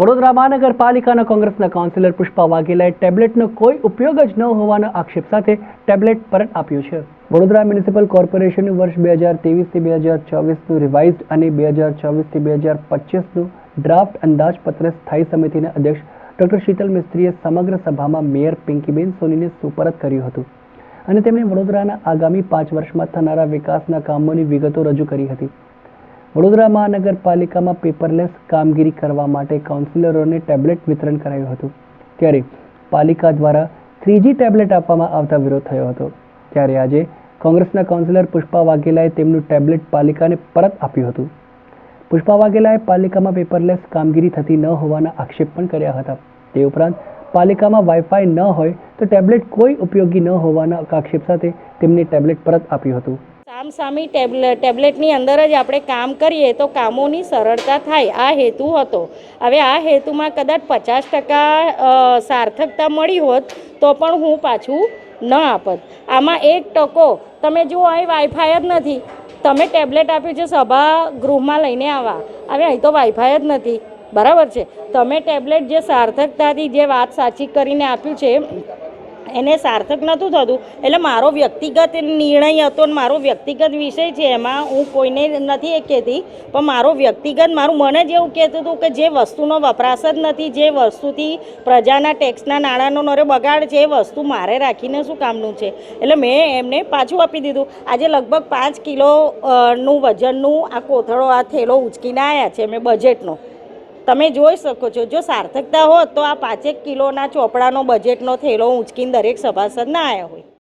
વડોદરા મહાનગરપાલિકાના કોંગ્રેસના કાઉન્સિલર પુષ્પા વાઘેલાએ ટેબ્લેટનો કોઈ ઉપયોગ જ ન હોવાના આક્ષેપ સાથે ટેબ્લેટ પરત આપ્યું છે. વડોદરા મ્યુનિસિપલ કોર્પોરેશનનું વર્ષ બે હજાર તેવીસથી બે હજાર ચોવીસનું રિવાઇઝડ અને બે હજાર ચોવીસથી બે હજાર પચીસનું ડ્રાફ્ટ અંદાજપત્ર સ્થાયી સમિતિના અધ્યક્ષ ડોક્ટર શીતલ મિસ્ત્રીએ સમગ્ર સભામાં મેયર પિંકીબેન સોનીને સુપરત કર્યું હતું અને તેમણે વડોદરાના આગામી પાંચ વર્ષમાં થનારા વિકાસના કામોની વિગતો રજૂ કરી હતી. વડોદરા મહાનગરપાલિકામાં પેપરલેસ કામગીરી કરવા માટે કાઉન્સિલરોને ટેબ્લેટ વિતરણ કરાયું હતું. ત્યારે પાલિકા દ્વારા થ્રીજી ટેબ્લેટ આપવામાં આવતા વિરોધ થયો હતો. ત્યારે આજે કોંગ્રેસના કાઉન્સિલર પુષ્પા વાઘેલાએ તેમનું ટેબ્લેટ પાલિકાને પરત આપ્યું હતું. પુષ્પા વાઘેલાએ પાલિકામાં પેપરલેસ કામગીરી થતી ન હોવાના આક્ષેપ પણ કર્યા હતા. તે ઉપરાંત પાલિકામાં વાઈફાઈ ન હોય તો ટેબ્લેટ કોઈ ઉપયોગી ન હોવાના આક્ષેપ સાથે તેમને ટેબ્લેટ પરત આપ્યું હતું. સામસામી ટેબ્લે, ટેબ્લેટની અંદર જ આપણે કામ કરીએ તો કામોની સરળતા થાય, આ હેતુ હતો. હવે આ હેતુમાં કદાચ પચાસ ટકા સાર્થકતા મળી હોત તો પણ હું પાછું ન આપત. આમાં એક ટકો, તમે જુઓ અહીં વાઈફાઈ જ નથી. તમે ટેબ્લેટ આપ્યું છે સભા ગૃહમાં લઈને આવવા હવે અહીં તો વાઈફાઈ જ નથી. બરાબર છે? તમે ટેબ્લેટ જે સાર્થકતાથી, જે વાત સાચી કરીને આપ્યું છે એને સાર્થક નહોતું થતું. એટલે મારો વ્યક્તિગત નિર્ણય હતો ને મારો વ્યક્તિગત વિષય છે, એમાં હું કોઈને નથી એ કહેતી. પણ મારો વ્યક્તિગત, મારું મને જ એવું કહેતું હતું કે જે વસ્તુનો વપરાશ જ નથી, જે વસ્તુથી પ્રજાના ટેક્સના નાણાંનો નરે બગાડ છે, એ વસ્તુ મારે રાખીને શું કામનું છે? એટલે મેં એમને પાછું આપી દીધું. આજે લગભગ પાંચ કિલો નું વજનનું આ કોથળો, આ થેલો ઉચકીને આવ્યા છે, મેં બજેટનો તમે જોઈ શકો છો, જો સાર્થકતા હોત તો આ પાંચેક કિલોના ચોપડાનો બજેટનો થેલો ઉંચકીને દરેક સભાસદ ના આવ્યા હોય.